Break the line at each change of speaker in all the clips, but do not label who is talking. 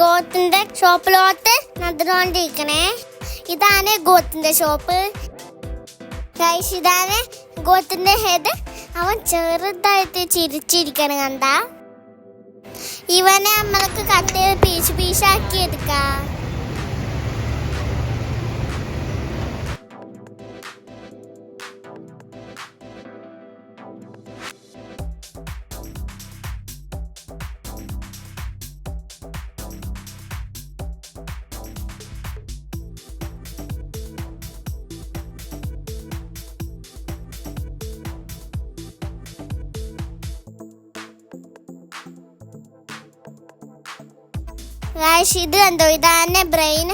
ഗോത്തിന്റെ ഷോപ്പിലോട്ട് നടന്നുകൊണ്ടിരിക്കണേ. ഇതാണ് ഗോത്തിന്റെ ഷോപ്പ്. ഇതാണ് ഗോത്തിന്റെ ഹെഡ് അവൻ ചെറുതായിട്ട് ചിരിച്ചിരിക്കണം കണ്ട. ഇവനെ നമ്മൾക്ക് കട്ട് പീസ് പീസാക്കി എടുക്കാം. ഇത് കണ്ടോ? ഇതാണ് ബ്രെയിൻ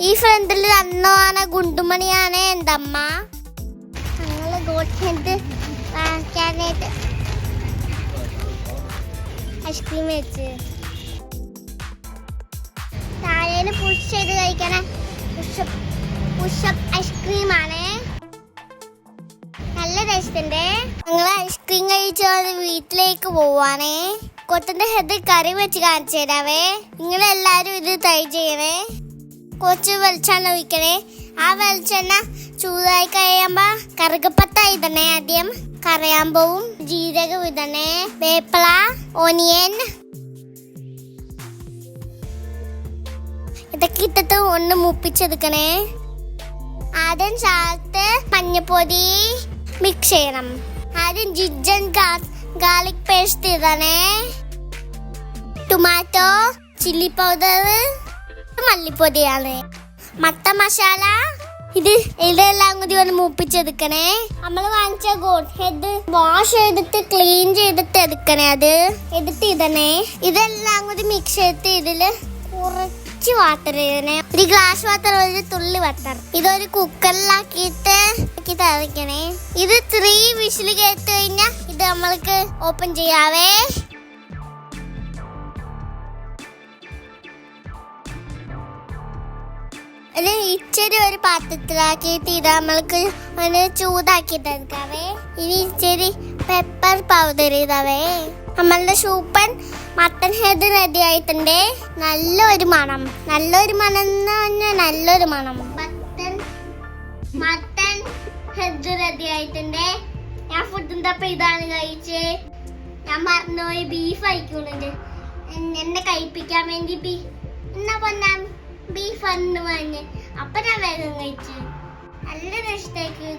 ഈ ഫ്രണ്ടിൽ അന്നാണ് ഗുണ്ടുമണിയാണ് എന്തമ്മ? ഗോൾഡ് വാങ്ങിക്കാനായിട്ട് ഐസ്ക്രീം വെച്ച് താഴേന്ന് പുഷ് ചെയ്ത് കഴിക്കണ പുഷപ്പ് പുഷപ്പ് ഐസ്ക്രീം ആണ് നല്ല ടേസ്റ്റ് ഉണ്ട് ഞങ്ങൾ ഐസ്ക്രീം കഴിച്ച് വീട്ടിലേക്ക് പോവാണേ. കൊത്തിന്റെ ഹെഡ് കറി വെച്ച് കാണിച്ചു തരാവേ. നിങ്ങളെല്ലാവരും ഇത് ട്രൈ ചെയ്യണേ കുറച്ച് വെളിച്ചെണ്ണ ഒഴിക്കണേ. ആ വെളിച്ചെണ്ണ ചൂടായി കഴിയുമ്പോ കറുകപ്പത്ത ഇടണേ ആദ്യം. കറിയാമ്പവും ജീരകം വിതനെ വേപ്പള ഓനിയൻ. ഇതൊക്കെ ഇട്ടിട്ട് ഒന്ന് മുപ്പിച്ചെടുക്കണേ. ആദ്യം ചാർത്ത് മഞ്ഞപ്പൊടി മിക്സ് ചെയ്യണം. ആദ്യം ജിജൻ ഗാർലിക് പേസ്റ്റ് ഇതണേ ടൊമാറ്റോ ചില്ലി പൗഡർ മല്ലിപ്പൊടിയാണ്. മത്ത മസാല? ഇത് ഇതെല്ലാം കൂടി ഒന്ന് മൂപ്പിച്ചെടുക്കണേ. നമ്മൾ വാങ്ങിച്ച ഗോഡ് ഹെഡ് വാഷ് ചെയ്തിട്ട് ക്ലീൻ ചെയ്തിട്ട് എടുക്കണേ അത്. എടുത്ത് ഇടണേ. ഇതെല്ലാം കൂടി മിക്സ് ചെയ്തിട്ട് ഇതിൽ കുറച്ച് വാട്ടർ ഇടണേ. ഒരു ഗ്ലാസ് വാട്ടർ ഒരു തുള്ളി വാട്ടർ ഇതൊരു കുക്കറിലാക്കിയിട്ട് തളിക്കണേ. ഇത് ത്രീ വിഷിൽ കേട്ട് കഴിഞ്ഞാൽ ഇത് നമ്മൾക്ക് ഓപ്പൺ ചെയ്യാവേ. അത് ഇച്ചിരി ഒരു പാത്രത്തിലാക്കിയിട്ട് ഇത് നമ്മൾക്ക് ഒന്ന് ചൂടാക്കി തരുക്കാവേ ഇനി ഇച്ചിരി പെപ്പർ പൗഡർ ഇതാവേ. നമ്മളുടെ സൂപ്പൻ മട്ടൻ ഹെഡ് റെഡി ആയിട്ടുണ്ട്. നല്ലൊരു മണം. നല്ലൊരു മണം എന്ന് പറഞ്ഞാൽ നല്ലൊരു മണം. മട്ടൻ മട്ടൻ ഹെഡ് റെഡി ആയിട്ടുണ്ട്. ഞാൻ ഫുഡിന്റെ ഒപ്പം ഇതാണ് കഴിച്ച്? ഞാൻ മറന്നുപോയി ബീഫ് കഴിക്കുന്നുണ്ട്. എന്നെ കഴിപ്പിക്കാൻ വേണ്ടി ബീ എന്നാ പൊന്നാം ബീഫ് എന്ന് പറഞ്ഞ്. അപ്പൊ ഞാൻ വേഗം കഴിച്ചു. നല്ല ടേസ്റ്റായിരിക്കും